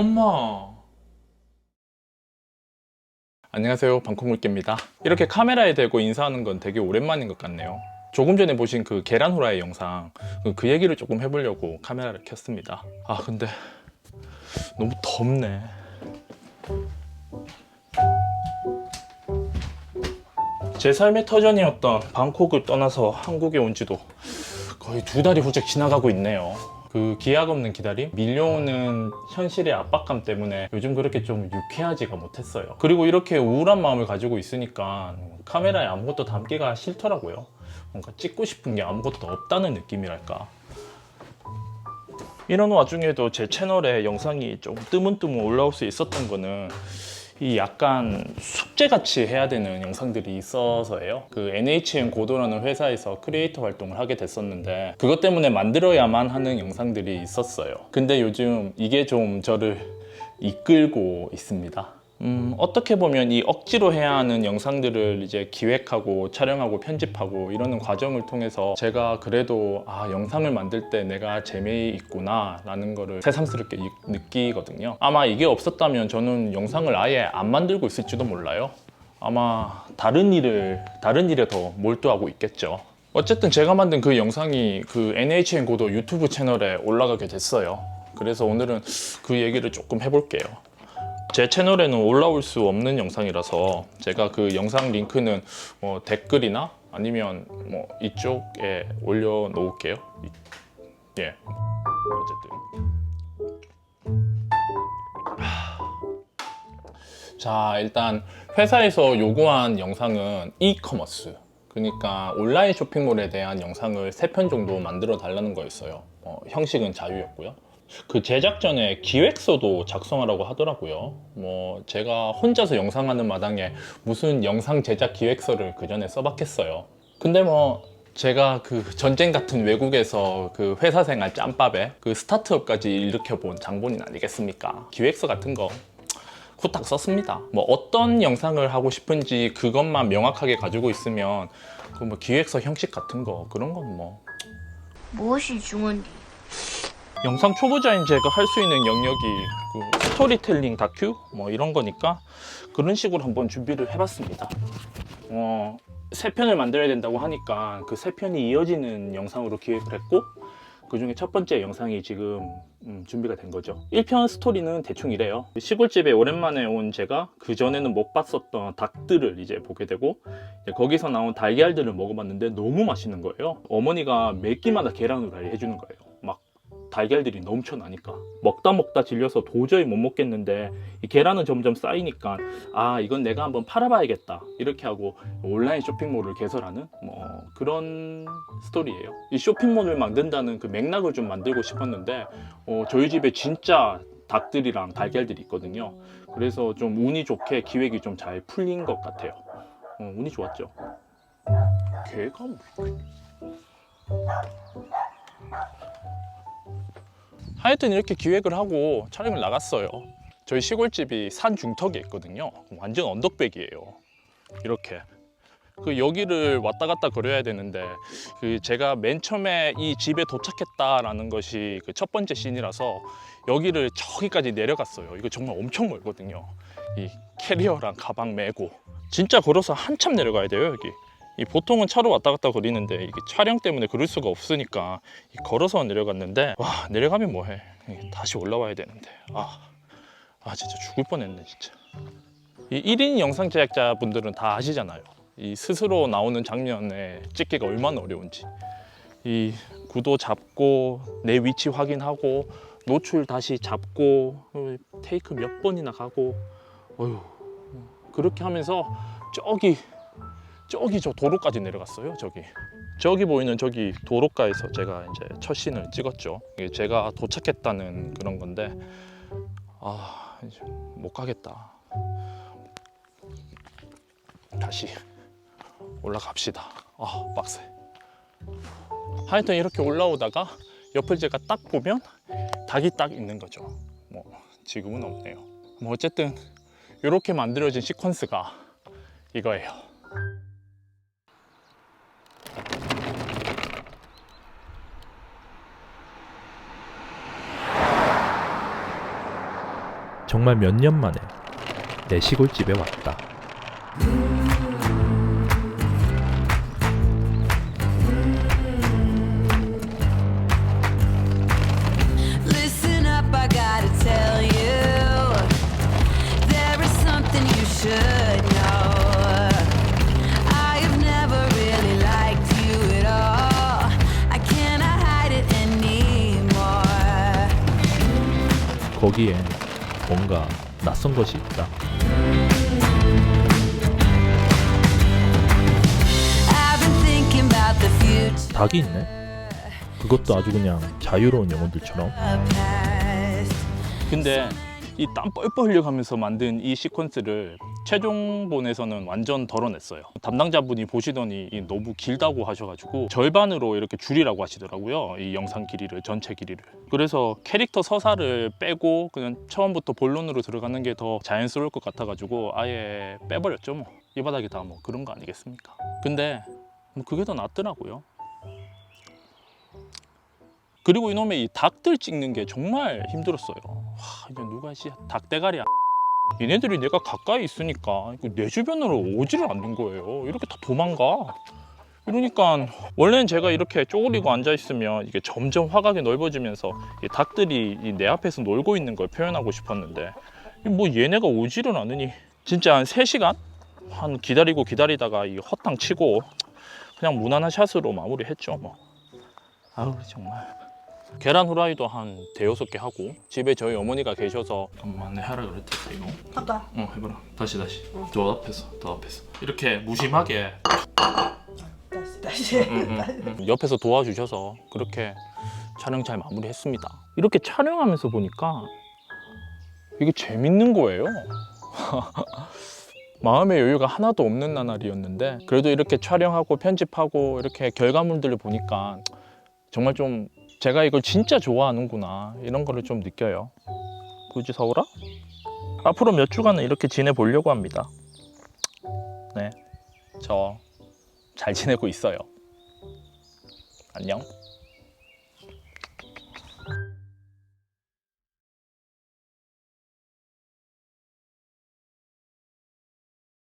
엄마. 안녕하세요. 방콕물개입니다. 이렇게 카메라에 대고 인사하는 건 되게 오랜만인 것 같네요. 조금 전에 보신 그 계란 후라이 영상 그- 그 얘기를 조금 해보려고 카메라를 켰습니다. 아 근데 너무 덥네. 제 삶의 터전이었던 방콕을 떠나서 한국에 온 지도 거의 두 달이 훌쩍 지나가고 있네요. 그 기약 없는 기다림, 밀려오는 현실의 압박감 때문에 요즘 그렇게 좀 유쾌하지가 못했어요. 그리고 이렇게 우울한 마음을 가지고 있으니까 카메라에 아무것도 담기가 싫더라고요. 뭔가 찍고 싶은 게 아무것도 없다는 느낌이랄까. 이런 와중에도 제 채널에 영상이 좀 뜨문뜨문 올라올 수 있었던 거는 이 약간 숙제같이 해야 되는 영상들이 있어서예요. 그 NHN 고도라는 회사에서 크리에이터 활동을 하게 됐었는데 그것 때문에 만들어야만 하는 영상들이 있었어요. 근데 요즘 이게 좀 저를 이끌고 있습니다. 음, 어떻게 보면 이 억지로 해야 하는 영상들을 이제 기획하고 촬영하고 편집하고 이러는 과정을 통해서 제가 그래도 아, 영상을 만들 때 내가 재미있구나 라는 거를 새삼스럽게 이- 느끼거든요. 아마 이게 없었다면 저는 영상을 아예 안 만들고 있을지도 몰라요. 아마 다른 일을 다른 일에 더 몰두하고 있겠죠. 어쨌든 제가 만든 그 영상이 그 NHN 고도 유튜브 채널에 올라가게 됐어요. 그래서 오늘은 그 얘기를 조금 해볼게요. 제 채널에는 올라올 수 없는 영상이라서 제가 그 영상 링크는 뭐 댓글이나 아니면 뭐 이쪽에 올려 놓을게요. 이- 예. 어쨌든. 하. 자, 일단 회사에서 요구한 영상은 e-커머스. 그러니까 온라인 쇼핑몰에 대한 영상을 세편 정도 만들어 달라는 거였어요. 어, 형식은 자유였고요. 그 제작 전에 기획서도 작성하라고 하더라고요. 뭐 제가 혼자서 영상하는 마당에 무슨 영상 제작 기획서를 그 전에 써봤겠어요. 근데 뭐 제가 그 전쟁 같은 외국에서 그 회사 생활 짬밥에 그 스타트업까지 일으켜본 장본인 아니겠습니까? 기획서 같은 거 후딱 썼습니다. 뭐 어떤 영상을 하고 싶은지 그것만 명확하게 가지고 있으면 그 뭐 기획서 형식 같은 거 그런 건 뭐 무엇이 중요한지 영상 초보자인 제가 할 수 있는 영역이 그 스토리텔링 다큐 뭐 이런 거니까 그런 식으로 한번 준비를 해봤습니다. 어, 세 편을 만들어야 된다고 하니까 그 세 편이 이어지는 영상으로 기획을 했고 그 중에 첫 번째 영상이 지금 음, 준비가 된 거죠. 1편 스토리는 대충 이래요. 시골집에 오랜만에 온 제가 그 전에는 못 봤었던 닭들을 이제 보게 되고 이제 거기서 나온 달걀들을 먹어봤는데 너무 맛있는 거예요. 어머니가 매 끼마다 계란 후라이 해주는 거예요. 막 달걀들이 넘쳐나니까 먹다 먹다 질려서 도저히 못 먹겠는데 이 계란은 점점 쌓이니까 아 이건 내가 한번 팔아봐야겠다 이렇게 하고 온라인 쇼핑몰을 개설하는 뭐 그런 스토리예요. 이 쇼핑몰을 만든다는 그 맥락을 좀 만들고 싶었는데 어, 저희 집에 진짜 닭들이랑 달걀들이 있거든요. 그래서 좀 운이 좋게 기획이 좀 잘 풀린 것 같아요. 어, 운이 좋았죠. 개가 뭐 하여튼 이렇게 기획을 하고 촬영을 나갔어요. 저희 시골집이 산 중턱에 있거든요. 완전 언덕백이에요. 이렇게. 그 여기를 왔다 갔다 거려야 되는데 그 제가 맨 처음에 이 집에 도착했다라는 것이 그 첫 번째 씬이라서 여기를 저기까지 내려갔어요. 이거 정말 엄청 멀거든요. 이 캐리어랑 가방 메고 진짜 걸어서 한참 내려가야 돼요 여기. 이 보통은 차로 왔다 갔다 거리는데 이게 촬영 때문에 그럴 수가 없으니까 이 걸어서 내려갔는데 와 내려가면 뭐해? 이 다시 올라와야 되는데. 아, 아 진짜 죽을 뻔했네 진짜. 이 1인 영상 제작자 분들은 다 아시잖아요. 이 스스로 나오는 장면에 찍기가 얼마나 어려운지. 이 구도 잡고 내 위치 확인하고 노출 다시 잡고 어, 테이크 몇 번이나 가고. 어휴 그렇게 하면서 저기 저기 저 도로까지 내려갔어요. 저기 저기 보이는 저기 도로가에서 제가 이제 첫 씬을 찍었죠. 이게 제가 도착했다는 그런 건데 아 못 가겠다. 다시 올라갑시다. 아 빡세. 하여튼 이렇게 올라오다가 옆을 제가 딱 보면 닭이 딱 있는 거죠. 뭐 지금은 없네요. 뭐 어쨌든 이렇게 만들어진 시퀀스가 이거예요. 정말 몇 년 만에 내 시골집에 왔다. 거기엔 뭔가 낯선 것이 있다. I've been thinking about the future. 닭이 있네. 그것도 아주 그냥 자유로운 영혼들처럼. 근데 이 땀 뻘뻘 흘려가면서 만든 이 시퀀스를 최종본에서는 완전 덜어냈어요. 담당자분이 보시더니 이 너무 길다고 하셔가지고 절반으로 이렇게 줄이라고 하시더라고요. 이 영상 길이를 전체 길이를. 그래서 캐릭터 서사를 빼고 그냥 처음부터 본론으로 들어가는 게 더 자연스러울 것 같아가지고 아예 빼버렸죠 뭐. 이 바닥이 다 뭐 그런 거 아니겠습니까? 근데 뭐 그게 더 낫더라고요. 그리고 이놈의 이 닭들 찍는 게 정말 힘들었어요. 와, 이제 누가 씨 닭대가리 얘네들이 내가 가까이 있으니까 내 주변으로 오지를 않는 거예요. 이렇게 다 도망가. 이러니까 원래는 제가 이렇게 쪼그리고 앉아 있으면 이게 점점 화각이 넓어지면서 이 닭들이 이내 앞에서 놀고 있는 걸 표현하고 싶었는데 이뭐 얘네가 오지를 않으니 진짜 한 3시간 한 기다리고 기다리다가 이 허탕 치고 그냥 무난한 샷으로 마무리했죠 뭐. 아우 정말. 계란 후라이도 한 대여섯 개 하고 집에 저희 어머니가 계셔서 엄마 내 하라 그랬댔어 이거. 하다. 어 해봐라. 다시 다시. 더 앞에서 더 앞에서. 이렇게 무심하게. 다시 다시. 음, 옆에서 도와주셔서 그렇게 촬영 잘 마무리했습니다. 이렇게 촬영하면서 보니까 이게 재밌는 거예요. 마음의 여유가 하나도 없는 나날이었는데 그래도 이렇게 촬영하고 편집하고 이렇게 결과물들을 보니까 정말 좀 제가 이걸 진짜 좋아하는구나 이런 거를 좀 느껴요. 굳이 서울아? 앞으로 몇 주간은 이렇게 지내보려고 합니다. 네, 저 잘 지내고 있어요. 안녕